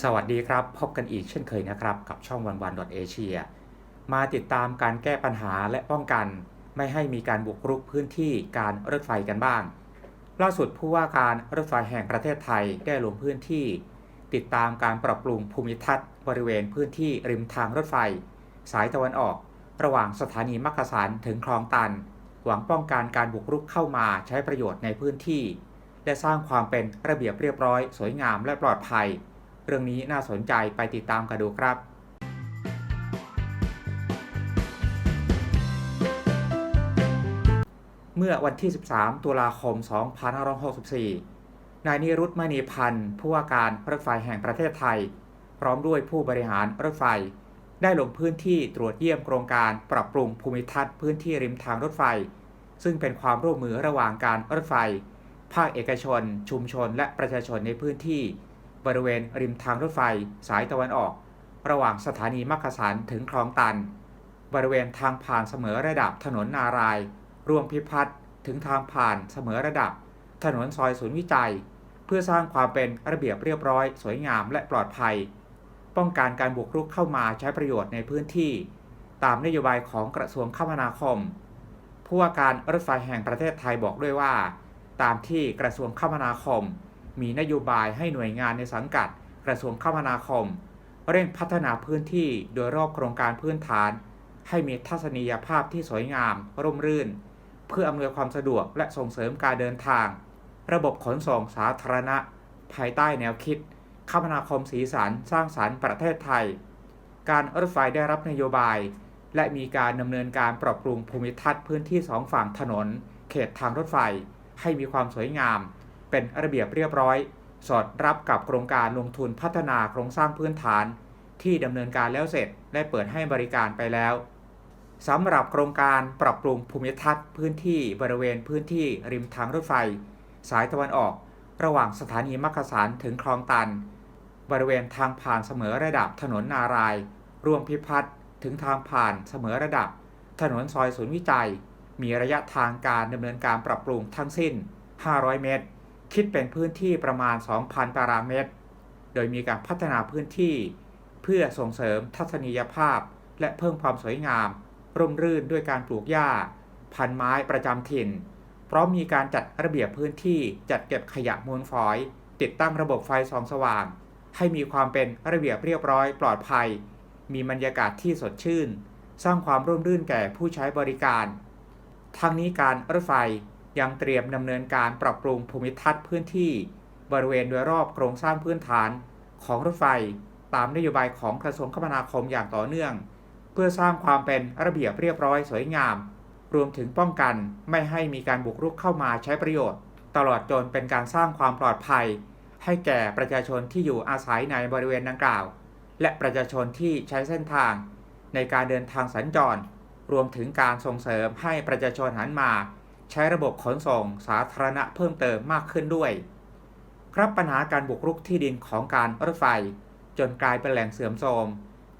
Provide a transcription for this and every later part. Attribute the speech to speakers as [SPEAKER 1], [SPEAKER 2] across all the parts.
[SPEAKER 1] สวัสดีครับ พบกันอีกเช่นเคยนะครับ กับช่องวันวันเอเชียมาติดตามการแก้ปัญหาและป้องกัน ไม่ให้มีการบุกรุกพื้นที่การรถไฟกันบ้าง ล่าสุดผู้ว่าการรถไฟแห่งประเทศไทยได้ลงพื้นที่ ติดตามการปรับปรุงภูมิทัศน์ บริเวณพื้นที่ริมทางรถไฟ สายตะวันออก ระหว่างสถานีมักกะสันถึงคลองตัน หวังป้องกันการบุกรุกเข้ามาใช้ประโยชน์ในพื้นที่ และสร้างความเป็นระเบียบเรียบร้อย สวยงามและปลอดภัย เรื่องนี้น่าสนใจไปติดตามกันดูครับเมื่อวันที่ 13 ตุลาคม 2564 นายนิรุตมณีพันธ์ ผู้ว่าการรถไฟแห่งประเทศไทย พร้อมด้วยผู้บริหารรถไฟ ได้ลงพื้นที่ตรวจเยี่ยมโครงการปรับปรุงภูมิทัศน์พื้นที่ริมทางรถไฟ ซึ่งเป็นความร่วมมือระหว่างการรถไฟ ภาคเอกชน ชุมชน และประชาชนในพื้นที่ บริเวณริมทางรถไฟสายตะวันออก ระหว่างสถานีมักกะสันถึงคลองตัน บริเวณทางผ่านเสมอระดับถนนนารายรวมพิพัฒน์ถึงทางผ่านเสมอระดับ ถนนซอยศูนย์วิจัย เพื่อสร้างความเป็นระเบียบเรียบร้อย สวยงามและปลอดภัย ป้องกันการบุกรุกเข้ามาใช้ประโยชน์ในพื้นที่ ตามนโยบายของกระทรวงคมนาคม ผู้ว่าการรถไฟแห่งประเทศไทยบอกด้วยว่า ตามที่กระทรวงคมนาคม มีนโยบายให้หน่วยงานในสังกัด กระทรวงคมนาคม เร่งพัฒนาพื้นที่โดยรอบโครงการพื้นฐาน ให้มีทัศนียภาพที่สวยงาม ร่มรื่น เพื่ออำนวยความสะดวกและส่งเสริมการเดินทาง ระบบขนส่งสาธารณะ ภายใต้แนวคิด คมนาคมสีสันสร้างสรรค์ประเทศไทย การรถไฟได้รับนโยบาย และมีการดำเนินการปรับปรุงภูมิทัศน์พื้นที่สองฝั่งถนน เขตทางรถไฟ ให้มีความสวยงาม เป็นระเบียบเรียบร้อย สอดรับกับโครงการลงทุนพัฒนาโครงสร้างพื้นฐาน ที่ดำเนินการแล้วเสร็จและเปิดให้บริการไปแล้วสำหรับโครงการปรับปรุงภูมิทัศน์พื้นที่บริเวณพื้นที่ริมทางรถไฟ สายตะวันออก ระหว่างสถานีมักกะสันถึงคลองตัน บริเวณทางผ่านเสมอระดับถนนนารายรวมพิพัฒน์ถึงทางผ่านเสมอระดับ ถนนซอยศูนย์วิจัย มีระยะทางการดำเนินการปรับปรุงทั้งสิ้น 500 เมตร คิดเป็นพื้นที่ประมาณ 2,000 ตารางเมตร โดยมีการพัฒนาพื้นที่ เพื่อส่งเสริมทัศนียภาพ และเพิ่มความสวยงาม ร่มรื่นด้วยการปลูกหญ้า พันไม้ประจำถิ่น พร้อมมีการจัดระเบียบพื้นที่จัดเก็บขยะมูลฝอย ติดตั้งระบบไฟส่องสว่าง ให้มีความเป็นระเบียบเรียบร้อยปลอดภัย มีบรรยากาศที่สดชื่น สร้างความร่มรื่นแก่ผู้ใช้บริการ ทั้งนี้การรถไฟ ยังเตรียมดำเนินการปรับปรุงภูมิทัศน์พื้นที่บริเวณโดยรอบโครงสร้างพื้นฐานของรถไฟ ตามนโยบายของกระทรวงคมนาคมอย่างต่อเนื่อง เพื่อสร้างความเป็นระเบียบเรียบร้อยสวยงาม รวมถึงป้องกันไม่ให้มีการบุกรุกเข้ามาใช้ประโยชน์ ตลอดจนเป็นการสร้างความปลอดภัย ให้แก่ประชาชนที่อยู่อาศัยในบริเวณดังกล่าว และประชาชนที่ใช้เส้นทาง ในการเดินทางสัญจร รวมถึงการส่งเสริมให้ประชาชนหันมา ใช้ระบบขนส่งสาธารณะเพิ่มเติมมากขึ้นด้วย ครับปัญหาการบุกรุกที่ดินของการรถไฟ จนกลายเป็นแหล่งเสื่อมโทรม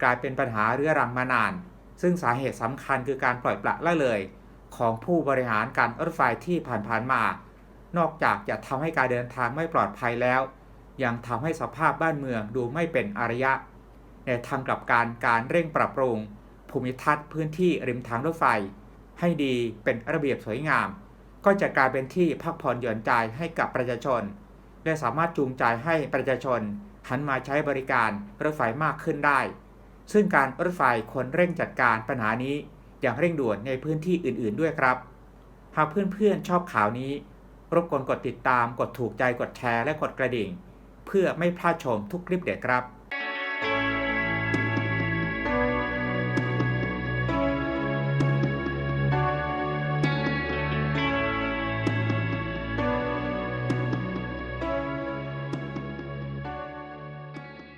[SPEAKER 1] กลายเป็นปัญหาเรื้อรังมานาน ซึ่งสาเหตุสำคัญคือการปล่อยปละละเลย ของผู้บริหารการรถไฟที่ผ่านๆมา นอกจากจะทำให้การเดินทางไม่ปลอดภัยแล้ว ยังทำให้สภาพบ้านเมืองดูไม่เป็นอารยะ ในทางกลับการการเร่งปรับปรุง ภูมิทัศน์พื้นที่ริมทางรถไฟ ให้ดีเป็นระเบียบสวยงาม ก็จะกลายเป็นที่พักผ่อนหย่อนใจให้กับประชาชน และสามารถจูงใจให้ประชาชนหันมาใช้บริการรถไฟมากขึ้นได้ ซึ่งการรถไฟควรเร่งจัดการปัญหานี้อย่างเร่งด่วนในพื้นที่อื่นๆด้วยครับ หากเพื่อนๆชอบข่าวนี้ รบกวนกดติดตามกดถูกใจกดแชร์และกดกระดิ่ง เพื่อไม่พลาดชมทุกคลิปเด็ดครับ